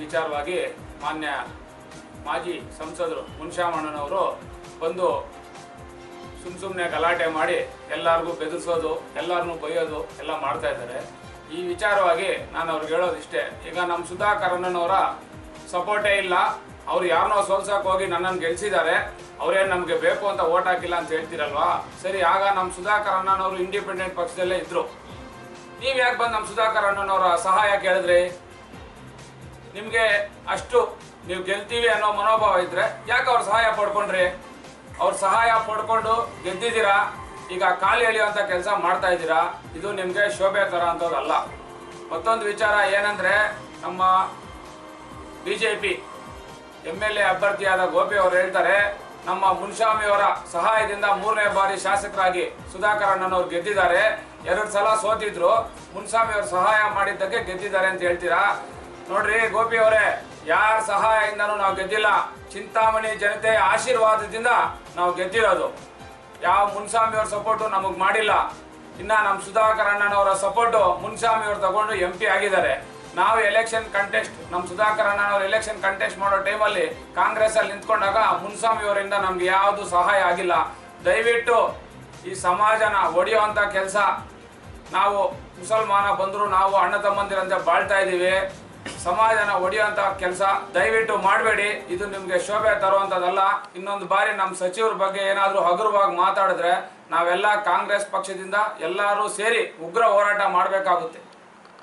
ವಿಚಾರವಾಗಿ ಮಾನ್ಯ ಮಾಜಿ ಸಂಸದರು ಮುನ್ಶಾಮಣ್ಣನವರು ಬಂದು ಸುಮ್ ಸುಮ್ಮನೆ ಗಲಾಟೆ ಮಾಡಿ ಎಲ್ಲರಿಗೂ ಬೆದರಿಸೋದು ಎಲ್ಲರನ್ನೂ ಬೈಯೋದು ಎಲ್ಲ ಮಾಡ್ತಾ ಇದ್ದಾರೆ. ಈ ವಿಚಾರವಾಗಿ ನಾನು ಅವ್ರಿಗೆ ಹೇಳೋದಿಷ್ಟೇ ಈಗ ನಮ್ಮ ಸುಧಾಕರ್ ಅಣ್ಣನವರ ಸಪೋರ್ಟೇ ಇಲ್ಲ. ಅವ್ರು ಯಾರನ್ನೋ ಸೋಲ್ಸಕ್ಕೆ ಹೋಗಿ ನನ್ನನ್ನು ಗೆಲ್ಸಿದ್ದಾರೆ. ಅವ್ರೇನು ನಮಗೆ ಬೇಕು ಅಂತ ಓಟ್ ಹಾಕಿಲ್ಲ ಅಂತ ಹೇಳ್ತೀರಲ್ವಾ? ಸರಿ, ಆಗ ನಮ್ಮ ಸುಧಾಕರ್ ಅಣ್ಣನವರು ಇಂಡಿಪೆಂಡೆಂಟ್ ಪಕ್ಷದಲ್ಲೇ ಇದ್ರು. ನೀವು ಯಾಕೆ ಬಂದು ನಮ್ಮ ಸುಧಾಕರ್ ಅಣ್ಣನವರ ಸಹಾಯ ಕೇಳಿದ್ರಿ? ನಿಮಗೆ ಅಷ್ಟು ನೀವು ಗೆಲ್ತೀವಿ ಅನ್ನೋ ಮನೋಭಾವ ಇದ್ರೆ ಯಾಕೆ ಅವ್ರ ಸಹಾಯ ಪಡ್ಕೊಂಡ್ರಿ? ಅವ್ರ ಸಹಾಯ ಪಡ್ಕೊಂಡು ಗೆದ್ದಿದ್ದೀರಾ? ಈಗ ಕಾಲು ಎಳೆಯುವಂಥ ಕೆಲಸ ಮಾಡ್ತಾ ಇದ್ದೀರಾ? ಇದು ನಿಮಗೆ ಶೋಭೆ ಥರ ಅಂಥದ್ದಲ್ಲ ಮತ್ತೊಂದು ವಿಚಾರ ಏನಂದ್ರೆ, ನಮ್ಮ B J P M L A ಅಭ್ಯರ್ಥಿಯಾದ Gopi ಅವರು ಹೇಳ್ತಾರೆ ನಮ್ಮ ಮುನ್ಶಾಮಿಯವರ ಸಹಾಯದಿಂದ ಮೂರನೇ ಬಾರಿ ಶಾಸಕರಾಗಿ ಸುಧಾಕರ್ ಅಣ್ಣನವರು ಗೆದ್ದಿದ್ದಾರೆ. ಎರಡು ಸಲ ಸೋತಿದ್ರು. ಮುನ್ಸ್ವಾಮಿ ಅವರು ಸಹಾಯ ಮಾಡಿದ್ದಕ್ಕೆ ಗೆದ್ದಿದ್ದಾರೆ ಅಂತ ಹೇಳ್ತೀರಾ? ನೋಡ್ರಿ, ಗೋಪಿ ಅವರೇ, ಯಾರ ಸಹಾಯದಿಂದನೂ ನಾವು ಗೆದ್ದಿಲ್ಲ. ಚಿಂತಾಮಣಿ ಜನತೆ ಆಶೀರ್ವಾದದಿಂದ ನಾವು ಗೆದ್ದಿರೋದು. ಯಾವ ಮುನ್ಸ್ವಾಮಿಯವ್ರ ಸಪೋರ್ಟು ನಮಗೆ ಮಾಡಿಲ್ಲ. ಇನ್ನ ನಮ್ಮ ಸುಧಾಕರ್ ಅಣ್ಣನವರ ಸಪೋರ್ಟು ಮುನ್ಸ್ವಾಮಿಯವ್ರು ತಗೊಂಡು ಎಂ ಆಗಿದ್ದಾರೆ. ನಾವು ಎಲೆಕ್ಷನ್ ಕಂಟೆಸ್ಟ್ ನಮ್ಮ ಸುಧಾಕರ್ ಅಣ್ಣನವರು ಎಲೆಕ್ಷನ್ ಕಂಟೆಸ್ಟ್ ಮಾಡೋ ಟೈಮಲ್ಲಿ ಕಾಂಗ್ರೆಸ್ ಅಲ್ಲಿ ನಿಂತ್ಕೊಂಡಾಗ ಮುನ್ಸ್ವಾಮಿ ಅವರಿಂದ ನಮ್ಗೆ ಯಾವುದು ಸಹಾಯ ಆಗಿಲ್ಲ. ದಯವಿಟ್ಟು ಈ ಸಮಾಜನ ಒಡೆಯುವಂಥ ಕೆಲಸ ನಾವು ಮುಸಲ್ಮಾನ ಬಂದರೂ ನಾವು ಅಣ್ಣ ತಮ್ಮಂದಿರಂತೆ ಬಾಳ್ತಾ ಇದ್ದೀವಿ. ಸಮಾಜನ ಒಡೆಯುವಂಥ ಕೆಲಸ ದಯವಿಟ್ಟು ಮಾಡಬೇಡಿ. ಇದು ನಿಮಗೆ ಶೋಭೆ ತರುವಂಥದ್ದಲ್ಲ ಇನ್ನೊಂದು ಬಾರಿ ನಮ್ಮ ಸಚಿವರ ಬಗ್ಗೆ ಏನಾದರೂ ಹಗುರವಾಗಿ ಮಾತಾಡಿದ್ರೆ ನಾವೆಲ್ಲ ಕಾಂಗ್ರೆಸ್ ಪಕ್ಷದಿಂದ ಎಲ್ಲರೂ ಸೇರಿ ಉಗ್ರ ಹೋರಾಟ ಮಾಡಬೇಕಾಗುತ್ತೆ.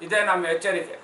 ಇದೇ ನಮ್ಮ ಎಚ್ಚರಿಕೆ.